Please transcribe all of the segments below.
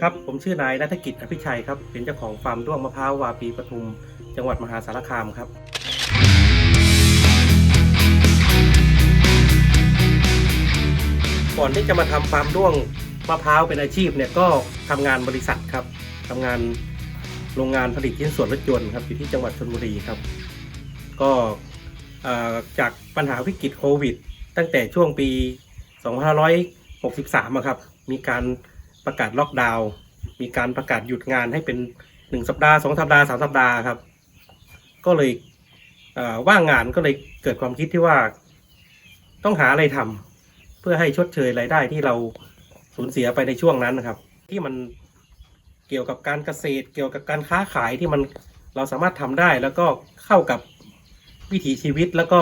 ครับ ผมชื่อนายนัฐกิจอภิชัยครับ เป็นเจ้าของฟาร์มด้วงมะพร้าววาปีปทุม จังหวัดมหาสารคามครับ ก่อนที่จะมาทำฟาร์มด้วงมะพร้าวเป็นอาชีพเนี่ยก็ทำงานบริษัทครับทำงานโรงงานผลิตชิ้นส่วนรถยนต์ครับอยู่ที่จังหวัดชลบุรีครับ ก็จากปัญหาวิกฤตโควิด ตั้งแต่ช่วงปี 2563อะครับ มีการ ประกาศล็อกดาวน์มีการประกาศหยุดงานให้เป็นหนึ่งสัปดาห์สองสัปดาห์สามสัปดาห์ครับ ก็เลยว่างงานก็เลยเกิดความคิดที่ว่า ต้องหาอะไรทำเพื่อให้ชดเชยรายได้ที่เราสูญเสียไปในช่วงนั้นนะครับ ที่มันเกี่ยวกับการเกษตร เกี่ยวกับการค้าขายที่มันเราสามารถทำได้แล้วก็เข้ากับวิถีชีวิตแล้วก็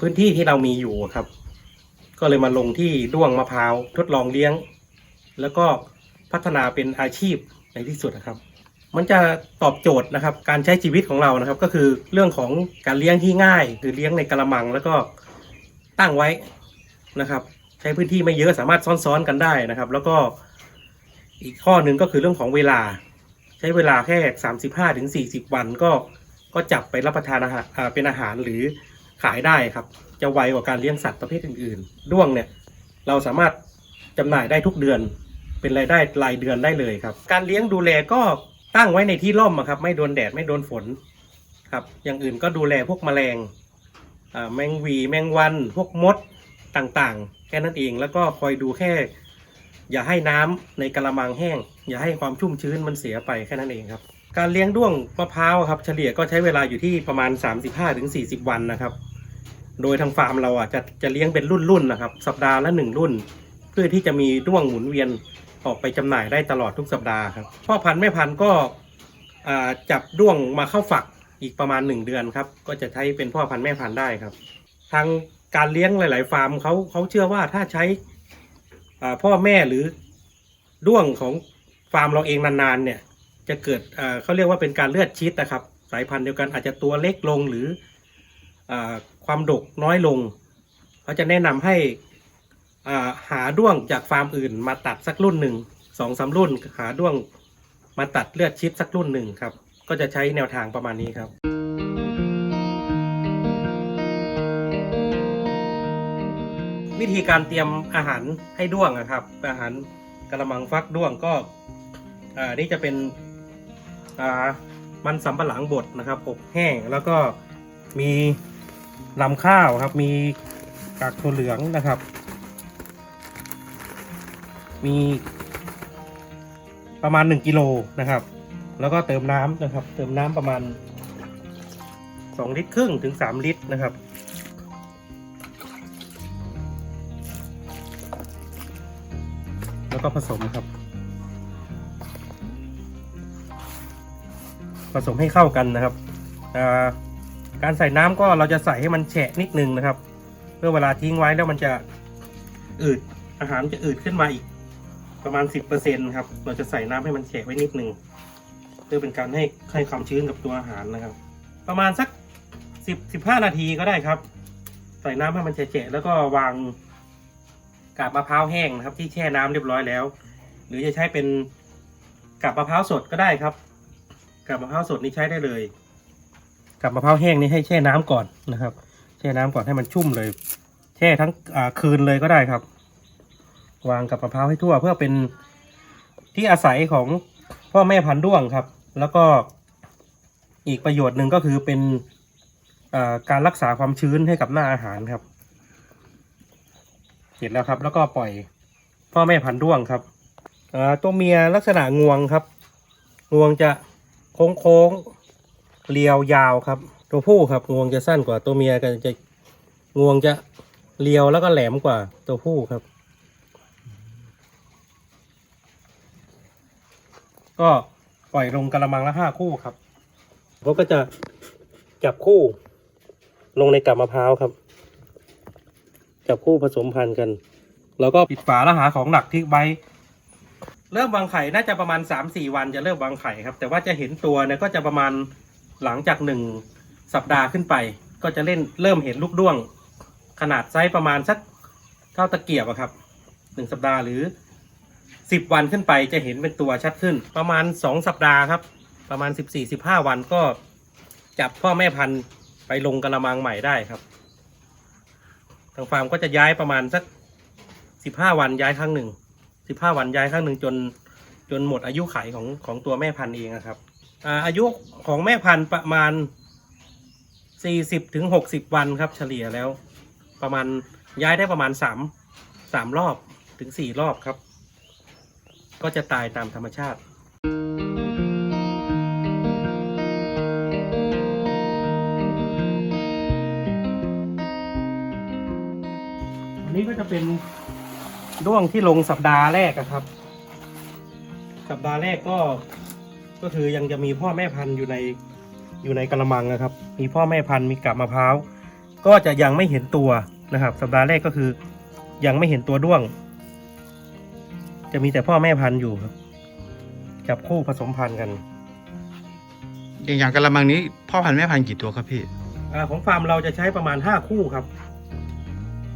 พื้นที่ที่เรามีอยู่ครับ ก็เลยมาลงที่ด้วงมะพร้าวทดลองเลี้ยง แล้วก็พัฒนาเป็นอาชีพในที่สุดนะครับ มันจะตอบโจทย์นะครับ การใช้ชีวิตของเรานะครับ ก็คือเรื่องของการเลี้ยงที่ง่าย คือเลี้ยงในกระมังแล้วก็ตั้งไว้นะครับ ใช้พื้นที่ไม่เยอะสามารถซ้อนๆกันได้นะครับ แล้วก็อีกข้อหนึ่งก็คือเรื่องของเวลา ใช้เวลาแค่ 35ถึง40วันก็ก็จับไปรับประทานอาหารเป็นอาหารหรือขายได้ครับ จะไวกว่าการเลี้ยงสัตว์ประเภทอื่นๆ ด้วงเนี่ยเราสามารถจำหน่ายได้ทุกเดือน เป็นรายได้รายเดือนได้เลยครับ การเลี้ยงดูแลก็ตั้งไว้ในที่ร่มครับ ไม่โดนแดดไม่โดนฝนครับ อย่างอื่นก็ดูแลพวกแมลงแมงวีแมงวัน พวกมดต่างๆ แค่นั้นเองแล้วก็คอยดูแค่ อย่าให้น้ำในกระมังแห้ง อย่าให้ความชุ่มชื้นมันเสียไปแค่นั้นเองครับ การเลี้ยงด้วงมะพร้าวครับ เฉลี่ยก็ใช้เวลาอยู่ที่ประมาณ 35-40 วันนะครับ โดยทางฟาร์มเราอะจะจะเลี้ยงเป็นรุ่นๆนะครับ สัปดาห์ละหนึ่งรุ่น พื่อที่จะมีด้วงหมุนเวียนออกไปจำหน่ายได้ตลอดทุกสัปดาห์ครับพ่อพันธุ์แม่พันธุ์ก็จับด้วงมาเข้าฝักอีกประมาณ 1 เดือนครับ ก็จะใช้เป็นพ่อพันธุ์แม่พันธุ์ได้ครับ ทางการเลี้ยงหลาย ๆ ฟาร์มเขาเขาเชื่อว่าถ้าใช้พ่อแม่หรือด้วงของฟาร์มเราเองนาน ๆ เนี่ย จะเกิดเขาเรียกว่าเป็นการเลือดชิดนะครับ สายพันธุ์เดียวกันอาจจะตัวเล็กลงหรืออความดกน้อยลง เขาจะแนะนำให้ หาด้วงจากฟาร์มอื่น มาตัดสักรุ่นหนึ่งสองสามรุ่น หาด้วงมาตัดเลือดชิดสักรุ่นหนึ่งครับ ก็จะใช้แนวทางประมาณนี้ครับวิธีการเตรียมอาหารให้ด้วงนะครับ อาหารกระมังฟักด้วงก็นี่จะเป็นมันสำปะหลังบดนะครับอบแห้งแล้วก็มีลำข้าวครับ มีกากถั่วเหลืองนะครับ มีประมาณ 1กิโลนะครับ แล้วก็เติมน้ำนะครับ เติมน้ำประมาณ 2 ลิตรครึ่งถึง 3 ลิตรนะครับ แล้วก็ผสมครับ ผสมให้เข้ากันนะครับ การใส่น้ำก็เราจะใส่ให้มันแฉะนิดนึงนะครับ เพื่อเวลาทิ้งไว้แล้วมันจะอืดอาหารจะอืดขึ้นมาอีก ประมาณ 10%ครับ เราจะใส่น้ำให้มันแฉะไว้นิดนึงเพื่อเป็นการให้ให้ความชื้นกับตัวอาหารนะครับ ประมาณสัก 10 15 นาทีก็ได้ครับ ใส่น้ำให้มันแฉะแล้วก็วางกาบมะพร้าวแห้งนะครับ ที่แช่น้ำเรียบร้อยแล้ว หรือจะใช้เป็นกาบมะพร้าวสดก็ได้ครับกับมะพร้าวสดนี่ใช้ได้เลยกับมะพร้าวแห้งนี่ให้แช่น้ำก่อนนะครับ แช่น้ำก่อนให้มันชุ่มเลย แช่ทั้งคืนเลยก็ได้ครับ วางกับมะพร้าวให้ทั่ว เพื่อเป็นที่อาศัยของพ่อแม่พันธุ์ด้วงครับ แล้วก็อีกประโยชน์หนึ่งก็คือเป็นการรักษาความชื้นให้กับหน้าอาหารครับ เสร็จแล้วครับ แล้วก็ปล่อยพ่อแม่พันธุ์ด้วงครับตัวเมียลักษณะงวงครับ งวงจะโค้งโค้งๆเรียวยาวครับ ตัวผู้ครับ งวงจะสั้นกว่าตัวเมียกันจะงวงจะเรียวแล้วก็แหลมกว่าตัวผู้ครับ ก็ปล่อยลงกระมังละห้าคู่ครับเขาก็จะจับคู่ลงในกับมะพร้าวครับ จับคู่ผสมพันธุ์กัน แล้วก็ปิดฝาแล้วหาของหนักที่ใบเริ่มวางไข่น่าจะประมาณ 3-4 วันจะเริ่มวางไข่ครับ แต่ว่าจะเห็นตัวเนี่ยก็จะประมาณหลังจากหนึ่งสัปดาห์ขึ้นไป ก็จะเล่นเริ่มเห็นลูกด้วง ขนาดไซส์ประมาณสักเท่าตะเกียบอะครับหนึ่งสัปดาห์หรือ สิบวันขึ้นไปจะเห็นเป็นตัวชัดขึ้น ประมาณสองสัปดาห์ครับ ประมาณสิบสี่สิบห้าวันก็จับพ่อแม่พันธุ์ไปลงกระมังใหม่ได้ครับ ทางฟาร์มก็จะย้ายประมาณสักสิบห้าวันย้ายครั้งหนึ่งสิบห้าวันย้ายครั้งหนึ่งจนจนหมดอายุไขของของตัวแม่พันธุ์เองครับอาอายุของแม่พันธุ์ประมาณสี่สิบถึงหกสิบวันครับ เฉลี่ยแล้ว ประมาณย้ายได้ประมาณสามสามรอบถึงสี่รอบครับ ก็จะตายตามธรรมชาติอันนี้ก็จะเป็นด้วงที่ลงสัปดาห์แรกครับ สัปดาห์แรกก็ก็คือยังจะมีพ่อแม่พันธุ์อยู่ในอยู่ในกระมังนะครับ มีพ่อแม่พันธุ์มีกับมะพร้าวก็จะยังไม่เห็นตัวนะครับ สัปดาห์แรกก็คือยังไม่เห็นตัวด้วง จะมีแต่พ่อแม่พันธุ์อยู่ครับ จับคู่ผสมพันธุ์กันอย่างอย่างกระมังนี้พ่อพันธุ์แม่พันธุ์กี่ตัวครับพี่อาของฟาร์มเราจะใช้ประมาณห้าคู่ครับ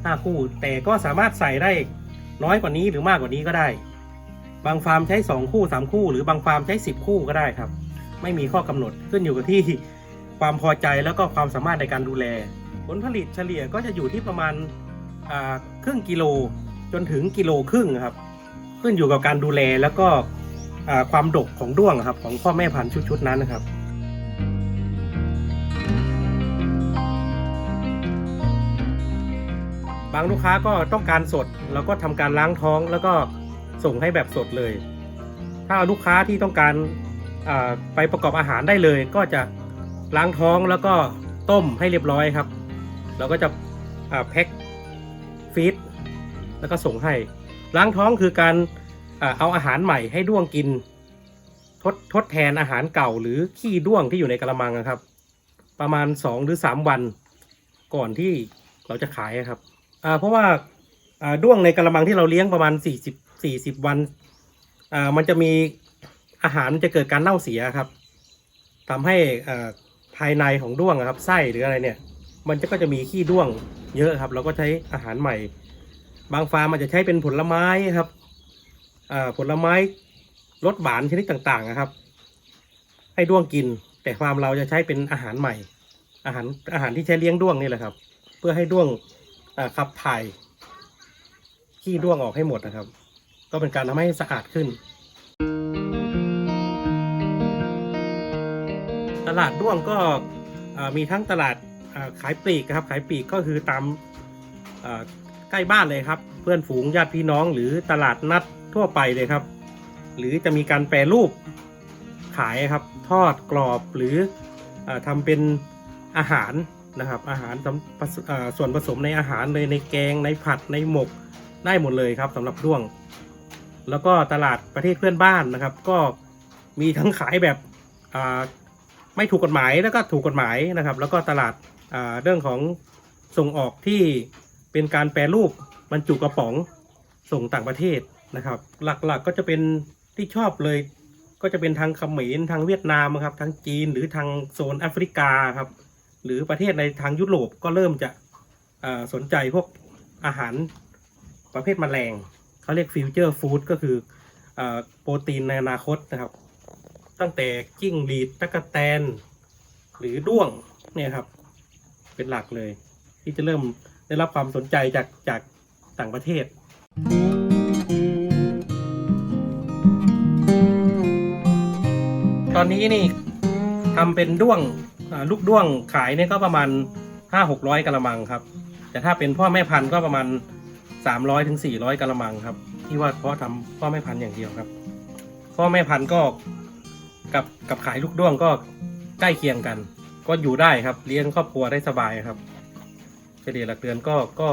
ห้าคู่ แต่ก็สามารถใส่ได้น้อยกว่านี้หรือมากกว่านี้ก็ได้ บางฟาร์มใช้สองคู่สามคู่ หรือบางฟาร์มใช้สิบคู่ก็ได้ครับ ไม่มีข้อกำหนดขึ้นอยู่กับที่ความพอใจแล้วก็ความสามารถในการดูแล ผลผลิตเฉลี่ยก็จะอยู่ที่ประมาณอ่าครึ่งกิโลจนถึงกิโลครึ่งครับ ขึ้นอยู่กับการดูแลแล้วก็ความดกของด้วงครับ ของพ่อแม่พันธุ์ชุดๆนั้นนะครับบางลูกค้าก็ต้องการสดแล้วก็ทำการล้างท้องแล้วก็ส่งให้แบบสดเลย ถ้าลูกค้าที่ต้องการไปประกอบอาหารได้เลย ก็จะล้างท้องแล้วก็ต้มให้เรียบร้อยครับ เราก็จะแพ็คฟีดแล้วก็ส่งให้ ล้างท้องคือการเอาอาหารใหม่ให้ด้วงกิน ทดทดแทนอาหารเก่าหรือขี้ด้วงที่อยู่ในกระมังนะครับ ประมาณ 2 หรือ 3 วันก่อนที่เราจะขายครับเพราะว่าด้วงในกระมังที่เราเลี้ยงประมาณ 40 40 วันอ่ามันจะมีอาหารมันจะเกิดการเน่าเสียครับทำให้ภายในของด้วงครับไส้หรืออะไรเนี่ย มันจะก็จะมีขี้ด้วงเยอะครับ เราก็ใช้อาหารใหม่ บางฟาร์มอาจจะใช้เป็นผลไม้ครับผลไม้รสหวานชนิดต่างๆนะครับ ให้ด้วงกิน แต่ฟาร์มเราจะใช้เป็นอาหารใหม่ อาหารอาหารที่ใช้เลี้ยงด้วงนี่แหละครับ เพื่อให้ด้วงขับถ่ายขี้ด้วงออกให้หมดนะครับ ก็เป็นการทำให้สะอาดขึ้น ตลาดด้วงก็มีทั้งตลาดขายปลีกครับ ขายปลีกก็คือตาม ใกล้บ้านเลยครับ เพื่อนฝูงญาติพี่น้องหรือตลาดนัดทั่วไปเลยครับ หรือจะมีการแปรรูปขายครับ ทอดกรอบหรืออาทำเป็นอาหารนะครับ อาหารส่วนผสมในอาหารเลยในแกงในผัดในหมกได้หมดเลยครับสำหรับด้วง แล้วก็ตลาดประเทศเพื่อนบ้านนะครับ ก็มีทั้งขายแบบไม่ถูกกฎหมายแล้วก็ถูกกฎหมายนะครับ แล้วก็ตลาดเรื่องของส่งออกที่ เป็นการแปรรูปบรรจุกระป๋องส่งต่างประเทศนะครับ หลักๆก็จะเป็นที่ชอบเลย ก็จะเป็นทางเขมรทางเวียดนามครับทางจีนหรือทางโซนแอฟริกาครับ หรือประเทศในทางยุโรปก็เริ่มจะสนใจพวกอาหารประเภทแมลงเขาเรียกฟิวเจอร์ฟู้ดก็คืออโปรตีนในอนาคตนะครับ ตั้งแต่จิ้งหรีดตะกแตน หรือด้วงเนี่ยครับ เป็นหลักเลย ที่จะเริ่ม ได้รับความสนใจจากจากต่างประเทศ ตอนนี้นี่ทำเป็นด้วงลูกด้วงขายเนี่ยก็ประมาณห้าหกร้อยกะละมังครับ แต่ถ้าเป็นพ่อแม่พันธุ์ก็ประมาณสามร้อยถึงสี่ร้อยกะละมังครับ ที่ว่าเพราะทำพ่อแม่พันธุ์อย่างเดียวครับ พ่อแม่พันธุ์ก็กับกับขายลูกด้วงก็ใกล้เคียงกัน ก็อยู่ได้ครับ เลี้ยงครอบครัวได้สบายครับ เฉลี่ยหลักเดือนก็ก็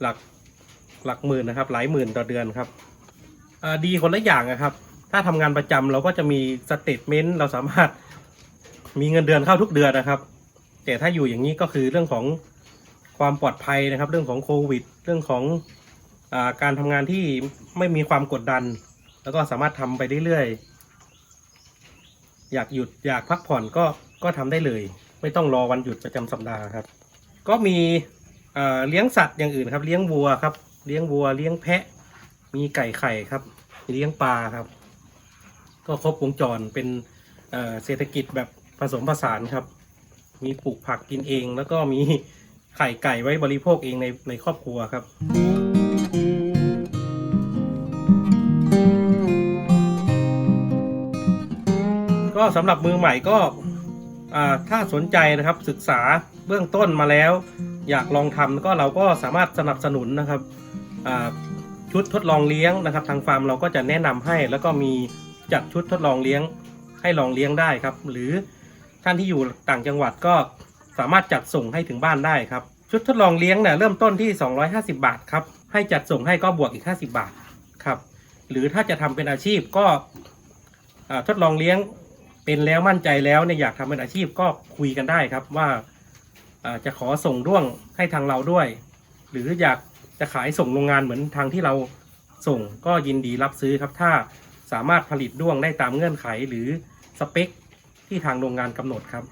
หลักหลักหมื่นนะครับ หลายหมื่นต่อเดือนครับดีคนละอย่างนะครับ ถ้าทำงานประจำเราก็จะมีสเตทเมนต์เราสามารถมีเงินเดือนเข้าทุกเดือนนะครับ แต่ถ้าอยู่อย่างนี้ก็คือเรื่องของความปลอดภัยนะครับ เรื่องของโควิด เรื่องของอาการทำงานที่ไม่มีความกดดัน แล้วก็สามารถทำไปเรื่อยๆอยากหยุดอยากพักผ่อนก็ก็ทำได้เลย ไม่ต้องรอวันหยุดประจำสัปดาห์ครับ ก็มีเลี้ยงสัตว์อย่างอื่นครับ เลี้ยงวัวครับ เลี้ยงวัว เลี้ยงแพะ มีไก่ไข่ครับ เลี้ยงปลาครับ ก็ครบวงจรเป็นเศรษฐกิจแบบผสมผสานครับ มีปลูกผักกินเอง แล้วก็มีไข่ไก่ไว้บริโภคเองในในครอบครัวครับก็สำหรับมือใหม่ก็ ถ้าสนใจนะครับศึกษาเบื้องต้นมาแล้ว อยากลองทำก็เราก็สามารถสนับสนุนนะครับชุดทดลองเลี้ยงนะครับ ทางฟาร์มเราก็จะแนะนำให้ แล้วก็มีจัดชุดทดลองเลี้ยงให้ลองเลี้ยงได้ครับ หรือท่านที่อยู่ต่างจังหวัดก็สามารถจัดส่งให้ถึงบ้านได้ครับ ชุดทดลองเลี้ยงเนี่ยเริ่มต้นที่ 250 บาทครับให้จัดส่งให้ก็บวกอีก 50 บาทครับ หรือถ้าจะทำเป็นอาชีพก็ทดลองเลี้ยง เป็นแล้วมั่นใจแล้วเนี่ยอยากทำเป็นอาชีพก็คุยกันได้ครับว่าอ่าจะขอส่งร่วงให้ทางเราด้วย หรืออยากจะขายส่งโรงงานเหมือนทางที่เราส่งก็ยินดีรับซื้อครับ ถ้าสามารถผลิตด้วงได้ตามเงื่อนไขหรือสเปคที่ทางโรงงานกำหนดครับ